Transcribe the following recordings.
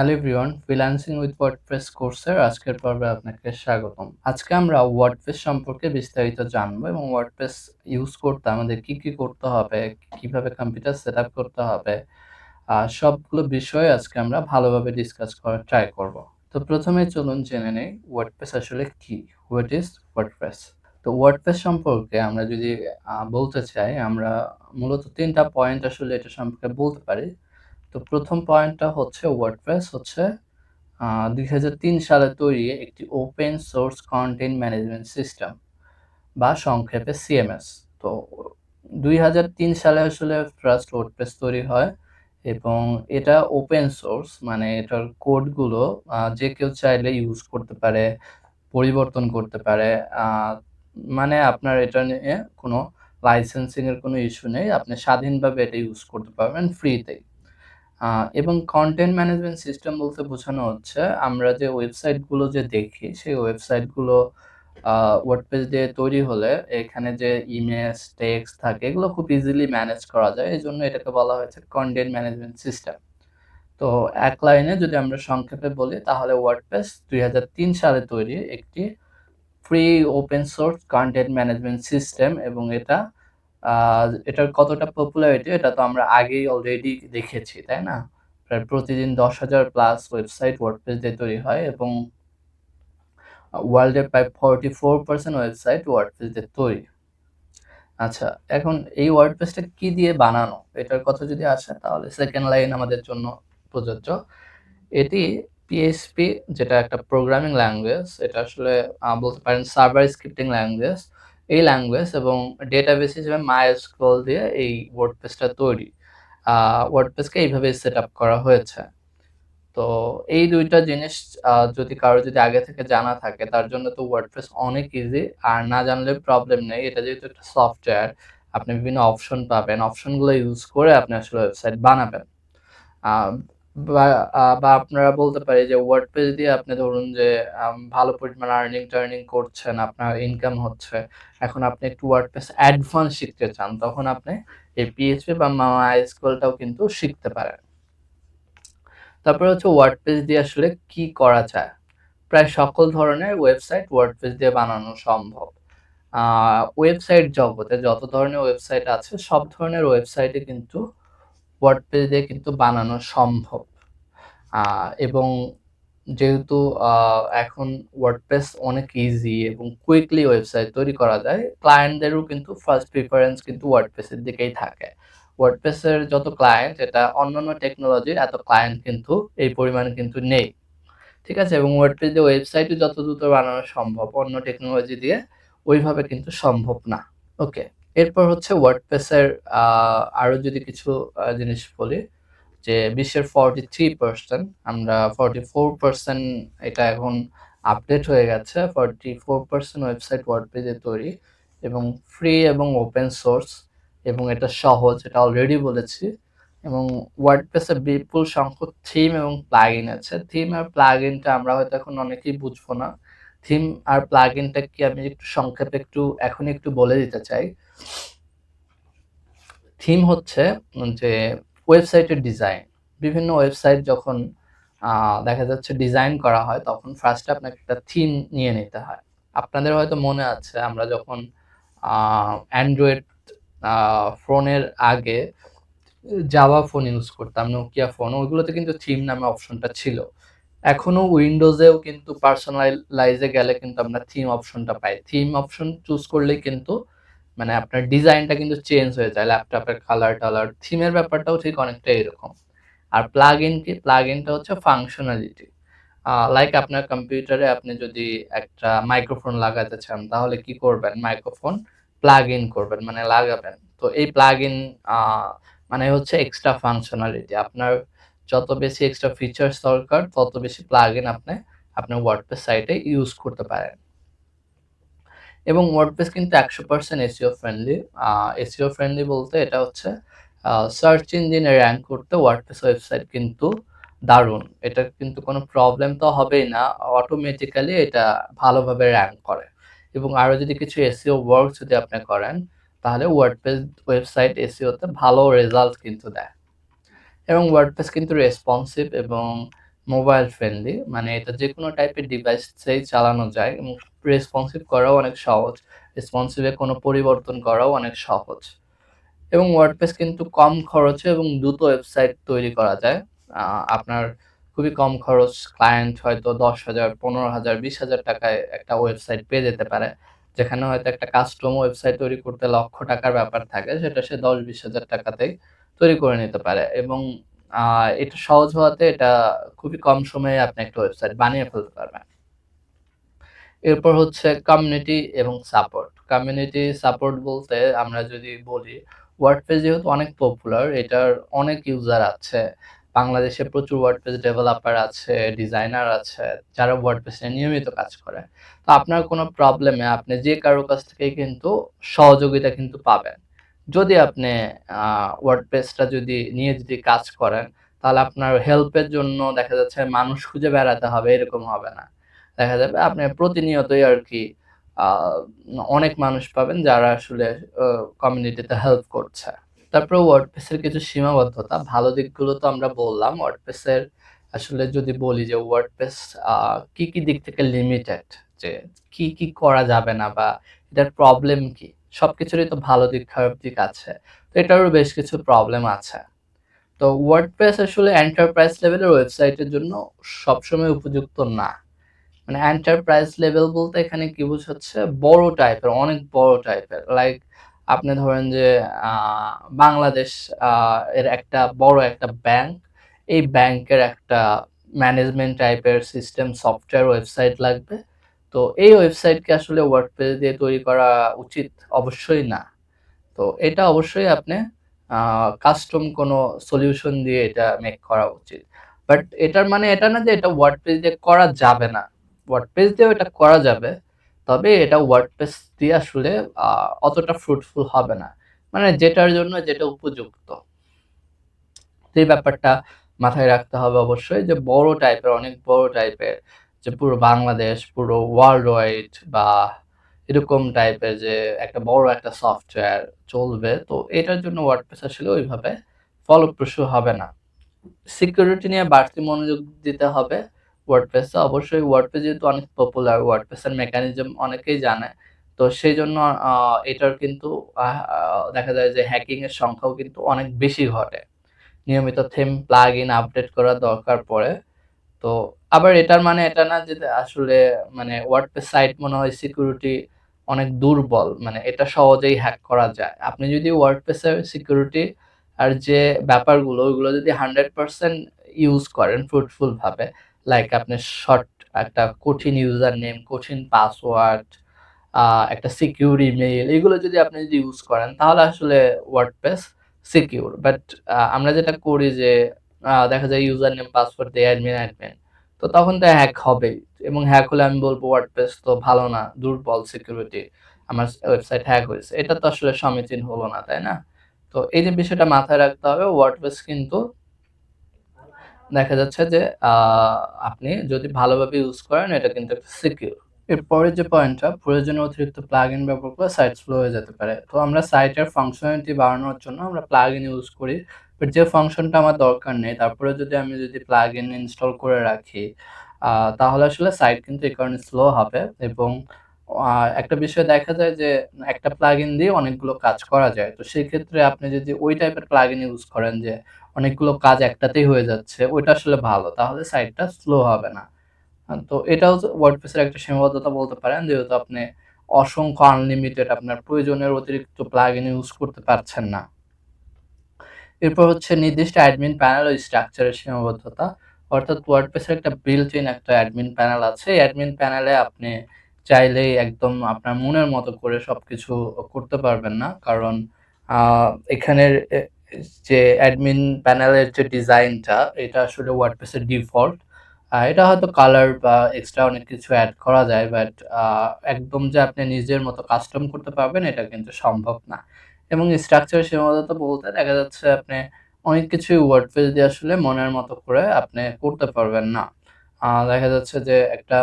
Hello everyone freelancing with WordPress কোর্সের আজকের পর্বে আপনাকে স্বাগতম। আজকে আমরা ওয়ার্ডপ্রেস সম্পর্কে বিস্তারিত জানব এবং ওয়ার্ডপ্রেস ইউজ করতে আমাদের কি কি করতে হবে, কীভাবে কম্পিউটার সেট করতে হবে সবগুলো বিষয়ে আজকে আমরা ভালোভাবে ডিসকাস করার ট্রাই করব। তো প্রথমে চলুন জেনে নেই ওয়ার্ডপ্রেস আসলে কি হোয়াট ইজ ওয়ার্ডপ্রেস তো ওয়ার্ডপ্রেস সম্পর্কে আমরা যদি বলতে চাই, আমরা মূলত তিনটা পয়েন্ট আসলে এটা সম্পর্কে বলতে পারি। তো প্রথম পয়েন্টটা হচ্ছে ওয়ার্ডপ্রেস হচ্ছে দুই হাজার তিন সালে তৈরি একটি open source content management system বা সংক্ষেপে সিএমএস তো দুই হাজার তিন সালে আসলে ফার্স্ট ওয়ার্ডপ্রেস তৈরি হয় এবং এটা ওপেন সোর্স মানে এটার কোডগুলো যে কেউ চাইলে ইউজ করতে পারে, পরিবর্তন করতে পারে মানে আপনার এটা নিয়ে কোনো লাইসেন্সিং এর কোনো ইস্যু নেই, আপনি স্বাধীনভাবে এটা ইউজ করতে পারবেন ফ্রিতেই এবং কন্টেন্ট ম্যানেজমেন্ট সিস্টেম বলতে বোঝানো হচ্ছে, আমরা যে ওয়েবসাইটগুলো যে দেখি, সেই ওয়েবসাইটগুলো ওয়ার্ডপেজ দিয়ে তৈরি হলে এখানে যে ইমেজ টেক্সট থাকে, এগুলো খুব ইজিলি ম্যানেজ করা যায়। এই জন্য এটাকে বলা হয়েছে কন্টেন্ট ম্যানেজমেন্ট সিস্টেম তো এক লাইনে যদি আমরা সংক্ষেপে বলি, তাহলে ওয়ার্ডপ্রেস দুই তিন সালে তৈরি একটি free open source content management system এবং এটা এটার কতটা পপুলারিটি এটা তো আমরা আগেই অলরেডি দেখেছি, তাই না? প্রায় প্রতিদিন দশ হাজার প্লাস ওয়েবসাইট ওয়ার্ডপ্রেস দিয়ে তৈরি হয় এবং ওয়ার্ল্ডের প্রায় forty four percent website WordPress দিয়ে তৈরি। আচ্ছা এখন এই ওয়ার্ডপ্রেসটা কি দিয়ে বানানো? এটার কথা যদি আসে, তাহলে সেকেন্ড লাইন আমাদের জন্য প্রযোজ্য। এটি পিএসপি যেটা একটা প্রোগ্রামিং ল্যাঙ্গুয়েজ এটা আসলে বলতে পারেন সার্ভার স্ক্রিপ্টিং ল্যাঙ্গুয়েজ এই ল্যাঙ্গুয়েজ এবং ডেটাবেস হিসেবে মাইস্কুয়েল দিয়ে এই ওয়ার্ডপ্রেসটা তৈরি। ওয়ার্ডপ্রেসকে এইভাবে সেট আপ করা হয়েছে। তো এই দুইটা জিনিস যদি কারও যদি আগে থেকে জানা থাকে, তার জন্য তো ওয়ার্ডপ্রেস অনেক ইজি আর না জানলে প্রবলেম নেই। এটা যেহেতু একটা সফটওয়্যার আপনি বিভিন্ন অপশন পাবেন। অপশনগুলো ইউজ করে আপনি আসলে ওয়েবসাইট বানাবেন। বা বা আপনারা বলতে পারি যে ওয়ার্ডপ্রেস দিয়ে আপনি ধরুন যে ভালো পরিমাণ আর্নিং টার্নিং করছেন, আপনার ইনকাম হচ্ছে, এখন আপনি একটু ওয়ার্ডপ্রেস অ্যাডভান্স শিখতে চান, তখন আপনি এই পিএইচপি বা মাইস্কুয়েলটাও কিন্তু শিখতে পারেন। তারপরে হচ্ছে ওয়ার্ডপ্রেস দিয়ে আসলে কি করা যায়? প্রায় সকল ধরনের ওয়েবসাইট ওয়ার্ডপ্রেস দিয়ে বানানো সম্ভব। ওয়েবসাইট জগতে যত ধরনের ওয়েবসাইট আছে, সব ধরনের ওয়েবসাইটে কিন্তু ওয়ার্ডপ্রেস দিয়ে কিন্তু বানানো সম্ভব। এবং যেহেতু এখন ওয়ার্ডপ্রেস অনেক ইজি এবং কুইকলি ওয়েবসাইট তৈরি করা যায় ক্লায়েন্টদেরও কিন্তু ফার্স্ট প্রিফারেন্স কিন্তু ওয়ার্ডপ্রেসের দিকেই থাকে। ওয়ার্ডপ্রেসের যত ক্লায়েন্ট এটা অন্যান্য টেকনোলজির এত ক্লায়েন্ট কিন্তু এই পরিমাণে কিন্তু নেই। ঠিক আছে? এবং ওয়ার্ডপ্রেস দিয়ে ওয়েবসাইটও যত দ্রুত বানানো সম্ভব, অন্য টেকনোলজি দিয়ে, ওইভাবে কিন্তু সম্ভব না। ওকে এরপর হচ্ছে ওয়ার্ডপ্রেসের আরও যদি কিছু জিনিস বলি যে বিশ্বের ফর্টি থ্রি পার্সেন্ট আমরা ফর্টি ফোর পার্সেন্ট এটা এখন আপডেট হয়ে গেছে। ফর্টি ফোর পার্সেন্ট ওয়েবসাইট ওয়ার্ডপেজে তৈরি এবং ফ্রি এবং ওপেন সোর্স এবং এটা সহজ, এটা অলরেডি বলেছি। এবং ওয়ার্ড ওয়ার্ডপ্রেসে বিপুল সংখ্যক থিম এবং প্লাগ ইন আছে। থিম আর প্লাগ ইনটা আমরা হয়তো এখন অনেকেই বুঝব না। থিম আর প্লাগ ইনটা কি আমি একটু সংক্ষেপে একটু এখন একটু বলে দিতে চাই। থিম হচ্ছে যে ওয়েবসাইটের ডিজাইন। বিভিন্ন ওয়েবসাইট যখন দেখা যাচ্ছে ডিজাইন করা হয়, তখন ফার্স্টে আপনাকে একটা থিম নিয়ে নিতে হয়। আপনাদের হয়তো মনে আছে, আমরা যখন অ্যান্ড্রয়েড ফোনের আগে জাভা ফোন ইউজ করতাম নোকিয়া ফোন ওইগুলোতে কিন্তু থিম নামে অপশনটা ছিল। এখনও উইন্ডোজেও কিন্তু পার্সোনালাইজে গেলে কিন্তু আমরা থিম অপশনটা পাই। থিম অপশন চুজ করলেই কিন্তু মানে আপনার ডিজাইনটা কিন্তু চেঞ্জ হয়ে যায় ল্যাপটপের কালার টালার থিমের ব্যাপারটাও ঠিক অনেকটা এরকম। আর প্লাগ ইন কি? প্লাগ ইনটা হচ্ছে ফাংশনালিটি লাইক আপনার কম্পিউটারে আপনি যদি একটা মাইক্রোফোন লাগাতে চান, তাহলে কি করবেন? মাইক্রোফোন প্লাগ ইন করবেন মানে লাগাবেন। তো এই প্লাগ ইন মানে হচ্ছে এক্সট্রা ফাংশনালিটি আপনার যত বেশি এক্সট্রা ফিচার্স দরকার, তত বেশি প্লাগ ইন আপনি আপনার ওয়ার্ডপ্রেস সাইটে ইউজ করতে পারেন। এবং ওয়ার্ডপ্রেস কিন্তু একশো percent SEO friendly SEO friendly বলতে এটা হচ্ছে সার্চ ইঞ্জিনে র্যাঙ্ক করতে ওয়ার্ডপ্রেস ওয়েবসাইট কিন্তু দারুণ। এটা কিন্তু কোনো প্রবলেম তো হবেই না অটোমেটিক্যালি এটা ভালোভাবে র্যাঙ্ক করে। এবং আরও যদি কিছু এসিও ওয়ার্ক যদি আপনি করেন, তাহলে ওয়ার্ডপ্রেস ওয়েবসাইট এসিওতে ভালো রেজাল্ট কিন্তু দেয়। এবং ওয়ার্ডপ্রেস কিন্তু রেসপন্সিভ এবং মোবাইল ফ্রেন্ডলি। মানে এটা যে কোনো টাইপের ডিভাইসেই চালানো যায় এবং রেসপন্সিভ করাও অনেক সহজ। রেসপন্সিভে কোনো পরিবর্তন করাও অনেক সহজ। এবং ওয়ার্ডপ্রেস কিন্তু কম খরচে এবং দ্রুত ওয়েবসাইট তৈরি করা যায়। আপনার খুবই কম খরচ ক্লায়েন্ট হয়তো দশ হাজার, পনেরো হাজার, বিশ হাজার টাকায় একটা ওয়েবসাইট পেয়ে যেতে পারে। যেখানে হয়তো একটা কাস্টম ওয়েবসাইট তৈরি করতে লক্ষ টাকার ব্যাপার থাকে, সেটা সে দশ বিশ হাজার টাকাতেই তৈরি করে নিতে পারে। এবং এটা সহজ হওয়াতে এটা খুবই কম সময়ে আপনি একটা ওয়েবসাইট বানিয়ে ফেলতে পারবেন। এরপর হচ্ছে কমিউনিটি এবং সাপোর্ট কমিউনিটি সাপোর্ট বলতে আমরা যদি বলি ওয়ার্ডপ্রেস যেহেতু অনেক পপুলার এটার অনেক ইউজার আছে। বাংলাদেশে প্রচুর ওয়ার্ডপ্রেস ডেভেলপার আছে ডিজাইনার আছে, যারা ওয়ার্ডপ্রেসে নিয়মিত কাজ করে। তো আপনার কোনো প্রবলেমে আপনি যে কারও কাছ থেকে কিন্তু সহযোগিতা কিন্তু পাবেন। যদি আপনি ওয়ার্ডপ্রেসটা যদি নিয়ে যদি কাজ করেন, তাহলে আপনার হেল্পের জন্য দেখা যাচ্ছে মানুষ খুঁজে বেড়াতে হবে, এরকম হবে না। দেখা যাবে আপনি প্রতিনিয়তই আর কি অনেক মানুষ পাবেন যারা আসলে কমিউনিটিতে হেল্প করছে। তারপরে ওয়ার্ডপ্রেসের কিছু সীমাবদ্ধতা, ভালো দিকগুলো তো আমরা বললাম। ওয়ার্ডপ্রেসের আসলে যদি বলি যে ওয়ার্ডপ্রেস কি কি দিক থেকে লিমিটেড যে কি কি করা যাবে না বা এটার প্রবলেম কি? সবকিছুরই তো ভালো দিক, খারাপ দিক আছে। তো এটারও বেশ কিছু প্রবলেম আছে। তো ওয়ার্ডপ্রেস আসলে এন্টারপ্রাইজ লেভেলের ওয়েবসাইটের জন্য সবসময় উপযুক্ত না। মানে এন্টারপ্রাইজ লেভেল বলতে এখানে কি বোঝাচ্ছে? বড় টাইপের অনেক বড় টাইপের লাইক আপনি ধরেন যে বাংলাদেশ এর একটা বড় একটা ব্যাংক এই ব্যাংকের একটা ম্যানেজমেন্ট টাইপের সিস্টেম সফটওয়্যার ওয়েবসাইট লাগবে। তো এই ওয়েবসাইটকে আসলে ওয়ার্ডপ্রেস দিয়ে তৈরি করা উচিত অবশ্যই না। তো এটা অবশ্যই আপনি কাস্টম কোনো সলিউশন দিয়ে এটা মেক করা উচিত। বাট এটার মানে এটা না যে এটা ওয়ার্ডপ্রেস দিয়ে করা যাবে না। ওয়ার্ডপ্রেস দিয়েও এটা করা যাবে, তবে এটা ওয়ার্ডপ্রেস দিয়ে আসলে অতটা ফ্রুটফুল হবে না। মানে যেটার জন্য যেটা উপযুক্ত। এই ব্যাপারটা মাথায় রাখতে হবে অবশ্যই যে বড় টাইপের অনেক বড় টাইপের যে পুরো বাংলাদেশ, পুরো ওয়ার্ল্ড ওয়াইড বা এরকম টাইপের যে একটা বড় একটা সফটওয়্যার চলবে, তো এটার জন্য ওয়ার্ডপ্রেস আসলে ওইভাবে ফলপ্রসূ হবে না। সিকিউরিটি নিয়ে বাড়তি মনোযোগ দিতে হবে ওয়ার্ডপ্রেসে অবশ্যই ওয়ার্ডপ্রেস যেহেতু অনেক পপুলার ওয়ার্ডপ্রেসের মেকানিজম অনেকেই জানে, তো সেই জন্য এটার কিন্তু দেখা যায় যে হ্যাকিং এর সংখ্যাও কিন্তু অনেক বেশি ঘটে। নিয়মিত থেম প্লাগ ইন আপডেট করার দরকার পড়ে। তো আবার এটার মানে এটা না যে আসলে মানে ওয়ার্ডপ্রেস সাইট মনে হয় সিকিউরিটি অনেক দুর্বল মানে এটা সহজেই হ্যাক করা যায়। আপনি যদি ওয়ার্ডপ্রেসের সিকিউরিটি আর যে ব্যাপারগুলো, ওইগুলো যদি হান্ড্রেড পার্সেন্ট ইউজ করেন ফ্রুটফুল ভাবে লাইক আপনি শর্ট একটা কঠিন ইউজার নেম কঠিন পাসওয়ার্ড একটা সিকিউর ইমেইল এগুলো যদি আপনি যদি ইউজ করেন, তাহলে আসলে ওয়ার্ডপ্রেস সিকিউর বাট আমরা যেটা করি যে দেখা যায় ইউজার নেম পাসওয়ার্ড দিয়ে অ্যাডমিন অ্যাডমিন তো তখন তো হ্যাক হবেই এবং হ্যাক হলে আমি বলব ওয়ার্ডপ্রেস তো ভালো না, দুর্বল সিকিউরিটি আমার ওয়েবসাইট হ্যাক হয়েছে। এটা তো আসলে সমীচীন হলো না, তাই না? তো এই যে বিষয়টা মাথায় রাখতে হবে ওয়ার্ডপ্রেস কিন্তু দেখা যাচ্ছে যে আপনি যদি ভালোভাবে ইউজ করেন, এটা কিন্তু একটা সিকিউর এরপরে যে পয়েন্টটা প্রয়োজনীয় অতিরিক্ত প্লাগ ইন ব্যবহার করে সাইট স্লো হয়ে যেতে পারে। তো আমরা সাইটের ফাংশনালিটি বাড়ানোর জন্য আমরা প্লাগ ইন ইউজ করি। বাট যে ফাংশনটা আমার দরকার নেই তারপরে যদি আমি যদি প্লাগ ইন ইনস্টল করে রাখি তাহলে আসলে সাইট কিন্তু এই কারণে স্লো হবে এবং একটা বিষয় দেখা যায় যে একটা প্লাগ ইন দিয়ে অনেকগুলো কাজ করা যায়। তো সেই ক্ষেত্রে আপনি যদি ওই টাইপের প্লাগ ইন ইউজ করেন যে অনেকগুলো কাজ একটাতেই হয়ে যাচ্ছে, ওইটা আসলে ভালো। তাহলে সাইটটা স্লো হবে না। তো এটাও ওয়ার্ডপ্রেসের একটা সীমাবদ্ধতা বলতে পারেন, যেহেতু আপনি অসংখ্য আনলিমিটেড আপনার প্রয়োজনের অতিরিক্ত প্লাগ ইন ইউজ করতে পারছেন না। এরপর হচ্ছে নির্দিষ্ট অ্যাডমিন প্যানেল ও স্ট্রাকচারের সীমাবদ্ধতা। অর্থাৎ ওয়ার্ডপ্রেসের একটা বিল্ট ইন একটা অ্যাডমিন প্যানেল আছে। অ্যাডমিন প্যানেলে আপনি চাইলেই একদম আপনার মনের মতো করে সবকিছু করতে পারবেন না। কারণ এখানের যে অ্যাডমিন প্যানেলের যে ডিজাইনটা এটা আসলে ওয়ার্ডপ্রেসের ডিফল্ট এটা হয়তো কালার বা এক্সট্রা অনেক কিছু অ্যাড করা যায় বাট একদম যে আপনি নিজের মতো কাস্টম করতে পারবেন, এটা কিন্তু সম্ভব না। এবং স্ট্রাকচার সীমাবদ্ধতা বলতে দেখা যাচ্ছে আপনি অনেক কিছুই ওয়ার্ডপ্রেস দিয়ে আসলে মনের মতো করে আপনি করতে পারবেন না। দেখা যাচ্ছে যে একটা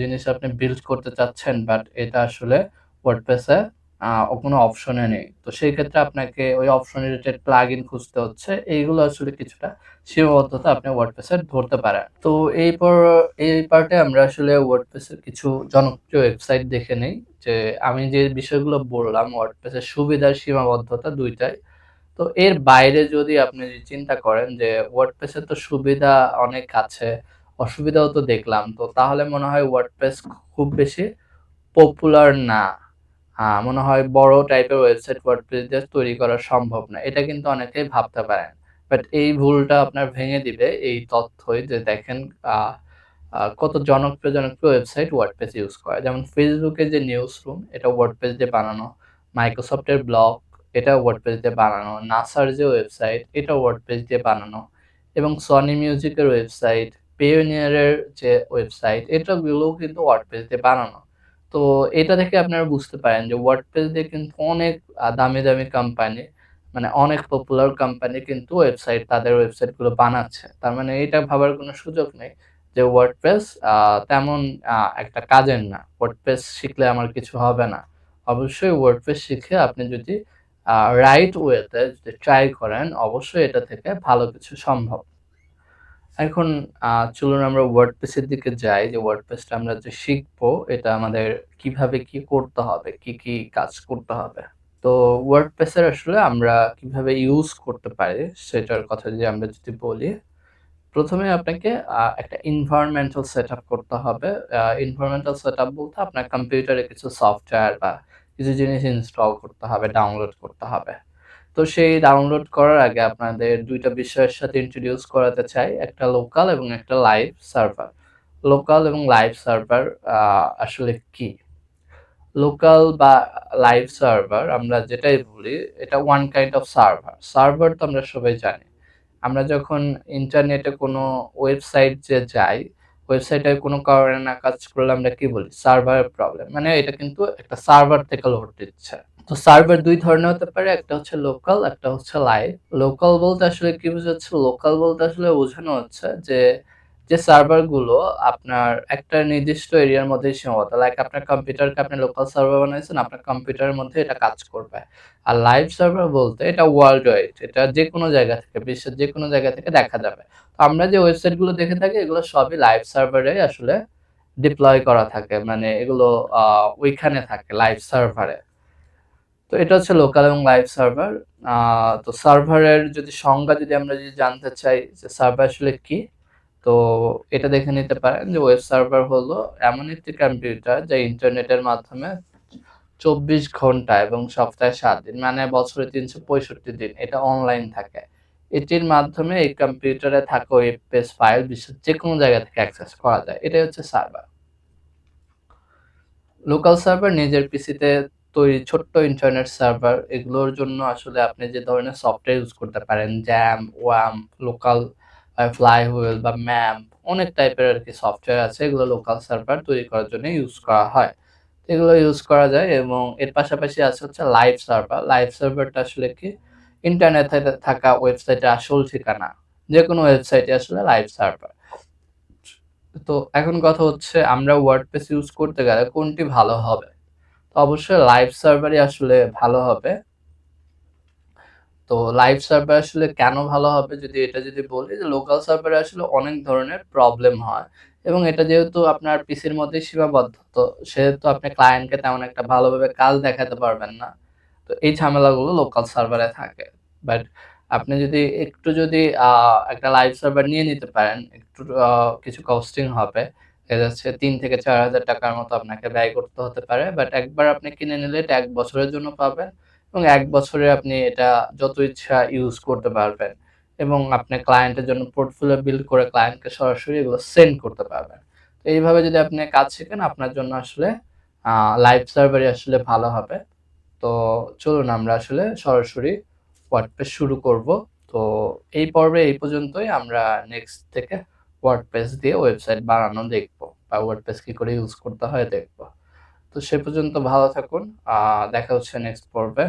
জিনিস আপনি বিল্ড করতে চাচ্ছেন বাট এটা আসলে ওয়ার্ডপ্রেসে কোনো অপশনে নেই। তো সেই ক্ষেত্রে আপনাকে ওই অপশন রিলেটেড প্লাগ ইন খুঁজতে হচ্ছে, এইগুলো আসলে কিছুটা সীমাবদ্ধতা আপনি ওয়ার্ডপ্রেসের ধরতে পারেন। তো এই পর এই পার্টে আমরা আসলে ওয়ার্ডপ্রেসের কিছু জনপ্রিয় ওয়েবসাইট দেখে নেই। যে আমি যে বিষয়গুলো বললাম ওয়ার্ডপ্রেসের সুবিধার সীমাবদ্ধতা দুইটাই। তো এর বাইরে যদি আপনি চিন্তা করেন যে ওয়ার্ডপ্রেসের তো সুবিধা অনেক আছে, অসুবিধাও তো দেখলাম, তো তাহলে মনে হয় ওয়ার্ডপ্রেস খুব বেশি পপুলার না। মনে হয় বড় টাইপের ওয়েবসাইট ওয়ার্ডপ্রেস দিয়ে তৈরি করা সম্ভব না। এটা কিন্তু অনেকেই ভাবতে পারেন। বাট এই ভুলটা আপনার ভেঙে দিবে এই তথ্যই যে দেখেন কত জনপ্রিয় জনপ্রিয় ওয়েবসাইট ওয়ার্ডপ্রেস ইউজ করে। যেমন ফেসবুকে যে নিউজ রুম এটা ওয়ার্ডপ্রেস দিয়ে বানানো। মাইক্রোসফটের ব্লগ এটা ওয়ার্ডপ্রেস দিয়ে বানানো। নাসার যে ওয়েবসাইট এটা ওয়ার্ডপ্রেস দিয়ে বানানো। এবং সনি মিউজিকের ওয়েবসাইট পেওনিয়ারের যে ওয়েবসাইট এটাগুলোও কিন্তু ওয়ার্ডপ্রেস দিয়ে বানানো। তো এটা থেকে আপনারা বুঝতে পারেন যে ওয়ার্ডপ্রেস দিয়ে কিন্তু অনেক দামি দামি কোম্পানি মানে অনেক পপুলার কোম্পানি কিন্তু ওয়েবসাইট তাদের ওয়েবসাইটগুলো বানাচ্ছে। তার মানে এটা ভাবার কোনো সুযোগ নেই যে ওয়ার্ডপ্রেস তেমন একটা কাজের না। ওয়ার্ডপ্রেস শিখলে আমার কিছু হবে না। অবশ্যই ওয়ার্ডপ্রেস শিখে আপনি যদি রাইট ওয়েতে যদি ট্রাই করেন, অবশ্যই এটা থেকে ভালো কিছু সম্ভব। এখন চলুন আমরা ওয়ার্ডপ্রেসের দিকে যাই। যে ওয়ার্ডপ্রেসটা আমরা যে শিখব, এটা আমাদের কীভাবে কি করতে হবে, কি কি কাজ করতে হবে? তো ওয়ার্ডপ্রেসের আসলে আমরা কীভাবে ইউজ করতে পারি সেটার কথা যদি আমরা যদি বলি, প্রথমে আপনাকে একটা ইনভায়রনমেন্টাল সেট করতে হবে। ইনভায়রনমেন্টাল সেট বলতে আপনার কম্পিউটারে কিছু সফটওয়্যার বা কিছু জিনিস ইনস্টল করতে হবে ডাউনলোড করতে হবে। তো সেই ডাউনলোড করার আগে আপনাদের দুইটা বিষয়ের সাথে ইন্ট্রোডিউস করাতে চাই, একটা লোকাল এবং একটা লাইভ সার্ভার লোকাল এবং লাইভ সার্ভার আসলে কি? লোকাল বা লাইভ সার্ভার আমরা যেটাই বলি, এটা one kind of server server তো আমরা সবাই জানি। আমরা যখন ইন্টারনেটে কোনো ওয়েবসাইট যে যাই ওয়েবসাইটে কোনো কারণে না কাজ করলে আমরা কি বলি? সার্ভারের প্রবলেম মানে এটা কিন্তু একটা সার্ভার থেকে লোড দিচ্ছে। তো সার্ভার দুই ধরনের হতে পারে, একটা হচ্ছে লোকাল একটা হচ্ছে লাইভ লোকাল বলতে আসলে কি বোঝাচ্ছে? লোকাল বলতে আসলে বোঝানো হচ্ছে যে যে সার্ভারগুলো আপনার একটা নির্দিষ্ট এরিয়ার মধ্যে সীমাবদ্ধ। লাইক আপনার কম্পিউটারকে আপনি লোকাল সার্ভার বানাইছেন, আপনার কম্পিউটারের মধ্যে এটা কাজ করবে। আর লাইভ সার্ভার বলতে এটা ওয়ার্ল্ড ওয়াইড এটা যে কোনো জায়গা থেকে, বিশ্বের যে কোনো জায়গা থেকে দেখা যাবে। তো আমরা যে ওয়েবসাইটগুলো দেখে থাকি, এগুলো সবই লাইভ সার্ভারে আসলে ডিপ্লয় করা থাকে। মানে এগুলো ওইখানে থাকে লাইভ সার্ভারে তো এটা হচ্ছে লোকাল এবং লাইভ সার্ভার তো সার্ভারের যদি সংজ্ঞা যদি আমরা যদি জানতে চাই, যে সার্ভার আসলে কি তো এটা দেখে নিতে পারেন যে ওয়েব সার্ভার হলো এমন একটি কম্পিউটার যা ইন্টারনেটের মাধ্যমে চব্বিশ ঘণ্টা এবং সপ্তাহে সাত দিন মানে বছরে তিনশো পঁয়ষট্টি দিন এটা অনলাইন থাকে। এটির মাধ্যমে এই কম্পিউটারে থাকা ওয়েব পেজ ফাইল বিশ্বের যে কোনো জায়গা থেকে অ্যাক্সেস করা যায়। এটাই হচ্ছে সার্ভার লোকাল সার্ভার নিজের পিসিতে তৈরি ছোট্ট ইন্টারনেট সার্ভার এগুলোর জন্য আসলে আপনি যে ধরনের সফটওয়্যার ইউজ করতে পারেন জ্যাম ওয়াম লোকাল ফ্লাই হুইল বা ম্যাম্প অনেক টাইপের আর কি সফটওয়্যার আছে, এগুলো লোকাল সার্ভার তৈরি করার জন্য ইউজ করা হয়। এগুলো ইউজ করা যায় এবং এর পাশাপাশি আছে হচ্ছে লাইভ সার্ভার লাইভ সার্ভারটা আসলে কি? ইন্টারনেটে থাকা ওয়েবসাইটের আসল ঠিকানা। যে কোনো ওয়েবসাইটে আসলে লাইভ সার্ভার তো এখন কথা হচ্ছে আমরা ওয়ার্ডপ্রেস ইউজ করতে গেলে কোনটি ভালো হবে? তো অবশ্যই লাইভ সার্ভারই আসলে ভালো হবে। তো লাইভ সার্ভার আসলে কেন ভালো হবে যদি এটা যদি বলি, যে লোকাল সার্ভারে আসলে অনেক ধরনের প্রবলেম হয়। এবং এটা যেহেতু আপনার পিসির মধ্যে সীমাবদ্ধ, তো সেহেতু আপনি ক্লায়েন্টকে তেমন একটা ভালোভাবে কাজ দেখাতে পারবেন না। তো এই ঝামেলাগুলো লোকাল সার্ভারে থাকে। বাট আপনি যদি একটু যদি একটা লাইভ সার্ভার নিয়ে নিতে পারেন, একটু কিছু কস্টিং হবে। যাচ্ছে তিন থেকে চার হাজার টাকার মতো আপনাকে ব্যয় করতে হতে পারে। বাট একবার আপনি কিনে নিলে এটা এক বছরের জন্য পাবেন। এবং এক বছরে আপনি এটা যত ইচ্ছা ইউজ করতে পারবেন এবং আপনি ক্লায়েন্টের জন্য পোর্টফোলিও বিল্ড করে ক্লায়েন্টকে সরাসরি এগুলো সেন্ড করতে পারবেন। তো এইভাবে যদি আপনি কাজ শিখেন, আপনার জন্য আসলে লাইভ সার্ভারই আসলে ভালো হবে। তো চলুন আমরা আসলে সরাসরি ওয়ার্ডপেজ শুরু করব। তো এই পর্বে এই পর্যন্তই, আমরা নেক্সট থেকে ওয়ার্ডপেজ দিয়ে ওয়েবসাইট বানানো দেখব বা ওয়ার্ডপেজ কী করে ইউজ করতে হয় দেখব। তো সে পর্যন্ত ভালো থাকুন। দেখা হচ্ছে নেক্সট পর্বে।